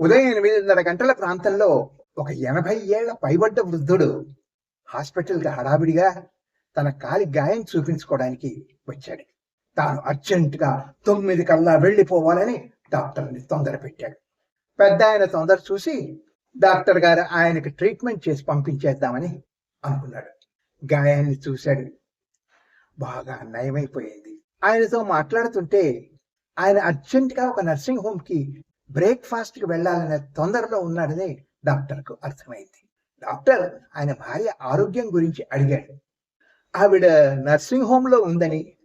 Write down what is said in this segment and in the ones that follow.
ఉదయం ఎనిమిదిన్నర గంటల ప్రాంతంలో ఒక ఎనభై ఏళ్ళ పైబడ్డ వృద్ధుడు హాస్పిటల్కి హడావిడిగా తన కాలి గాయం చూపించుకోవడానికి వచ్చాడు. తాను అర్జెంటుగా తొమ్మిది కల్లా వెళ్ళిపోవాలని డాక్టర్ని తొందర పెట్టాడు. పెద్ద ఆయన తొందర చూసి డాక్టర్ గారు ఆయనకి ట్రీట్మెంట్ చేసి పంపించేద్దామని అనుకున్నాడు. గాయాన్ని చూశాడు. బాగా నయమైపోయింది. ఆయనతో మాట్లాడుతుంటే ఆయన అర్జెంటుగా ఒక నర్సింగ్ హోమ్ బ్రేక్ఫాస్ట్కి వెళ్ళాలనే తొందరలో ఉన్నాడని డాక్టర్కు అర్థమైంది. డాక్టర్ ఆయన భార్య ఆరోగ్యం గురించి అడిగాడు. ఆవిడ నర్సింగ్ హోమ్లో ఉందని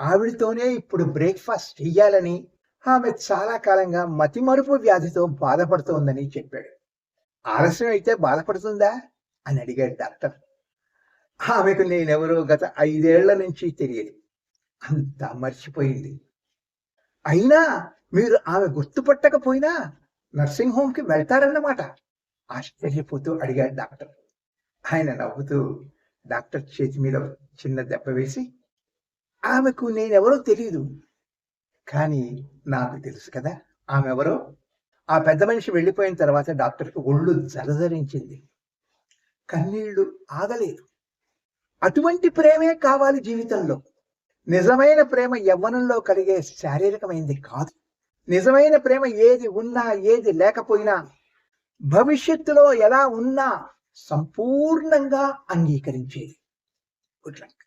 ఆవిడతోనే ఇప్పుడు బ్రేక్ఫాస్ట్ చెయ్యాలని ఆమె చాలా కాలంగా మతిమరుపు వ్యాధితో బాధపడుతోందని చెప్పాడు. ఆలస్యం అయితే బాధపడుతుందా? అని అడిగాడు డాక్టర్. ఆమెకు నేనెవరో గత ఐదేళ్ళ నుంచి తెలియదు. అంతా మర్చిపోయింది. అయినా మీరు ఆమె గుర్తుపట్టకపోయినా నర్సింగ్ హోమ్కి వెళ్తారన్నమాట. ఆశ్చర్యపోతూ అడిగాడు డాక్టర్. ఆయన నవ్వుతూ డాక్టర్ చేతి మీద చిన్న దెబ్బ వేసి ఆమెకు నేనెవరో తెలియదు కానీ నాకు తెలుసు కదా ఆమె ఎవరో ఆ పెద్ద మనిషి వెళ్ళిపోయిన తర్వాత డాక్టర్కి ఒళ్ళు జలధరించింది కన్నీళ్ళు ఆగలేదు. అటువంటి ప్రేమే కావాలి జీవితంలో. నిజమైన ప్రేమ యవ్వనంలో కలిగే శారీరకమైంది కాదు. నిజమైన ప్రేమ ఏది ఉన్నా ఏది లేకపోయినా భవిష్యత్తులో ఎలా ఉన్నా సంపూర్ణంగా అంగీకరించేది. Good luck.